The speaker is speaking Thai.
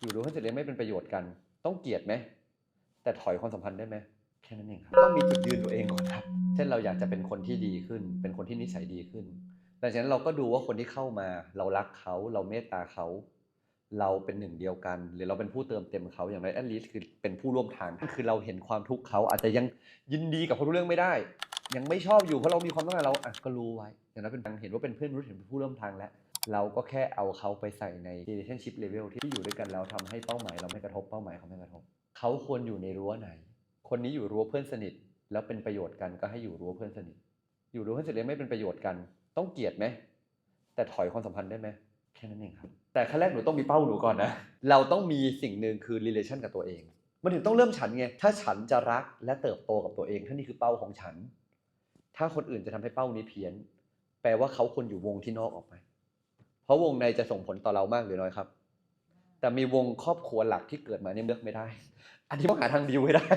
อยู่รู้เพื่อนจะเลี้ยงไม่เป็นประโยชน์กัน ต้องเกลียดไหม แต่ถอยความสัมพันธ์ได้ไหมแค่นั้นเองครับ ต้องมีจุดยืนตัวเองก่อนครับ เช่นเราอยากจะเป็นคนที่ดีขึ้น เป็นคนที่นิสัยดีขึ้นหลังจากนั้นเราก็ดูว่าคนที่เข้ามา เรารักเขาเราเมตตาเขา เราเป็นหนึ่งเดียวกัน หรือเราเป็นผู้เติมเต็มเขาอย่างไรแอดลีสคือเป็นผู้ร่วมทางคือเราเห็นความทุกข์เขาอาจจะยังยินดีกับเขาทุกเรื่องไม่ได้ ยังไม่ชอบอยู่เพราะเรามีความต้องการเราอะก็รู้ไว้อย่างนั้นเป็นเห็นว่าเป็นเพื่อนมนุษย์เห็นเป็นผู้ร่วมทางแล้ว เราก็แค่เอาเขาไปใส่ใน relationship level ที่อยู่ด้วยกันแล้วทำให้เป้าหมายเราไม่กระทบเป้าหมายเขาไม่กระทบ เขาควรอยู่ในรั้วไหน คนนี้อยู่รั้วเพื่อนสนิท แล้วเป็นประโยชน์กันก็ให้อยู่รั้วเพื่อนสนิท อยู่รั้วเพื่อนสนิทไม่เป็นประโยชน์กัน ต้องเกลียดไหมแต่ถอยความสัมพันธ์ได้ไหมแค่นั้นเองครับ แต่ขั้นแรกหนูต้องมีเป้าหนูก่อนนะ เราต้องมีสิ่งหนึ่งคือ relation กับตัวเอง มันถึงต้องเริ่มฉันไง ถ้าฉันจะรักและเติบโตกับตัวเองท่านี่คือเป้าของฉัน ถ้าคนอื่นจะทำให้เป้านี้เพี้ยน แปลว่าเขาควรอยู่วงที่นอกออกไป ราะวงในจะส่งผลต่อเรามากหรือน้อยครับ แต่มีวงครอบครัวหลักที่เกิดมาเนี่ยเลือกไม่ได้ อันนี้ต้องหาทางดิวให้ได้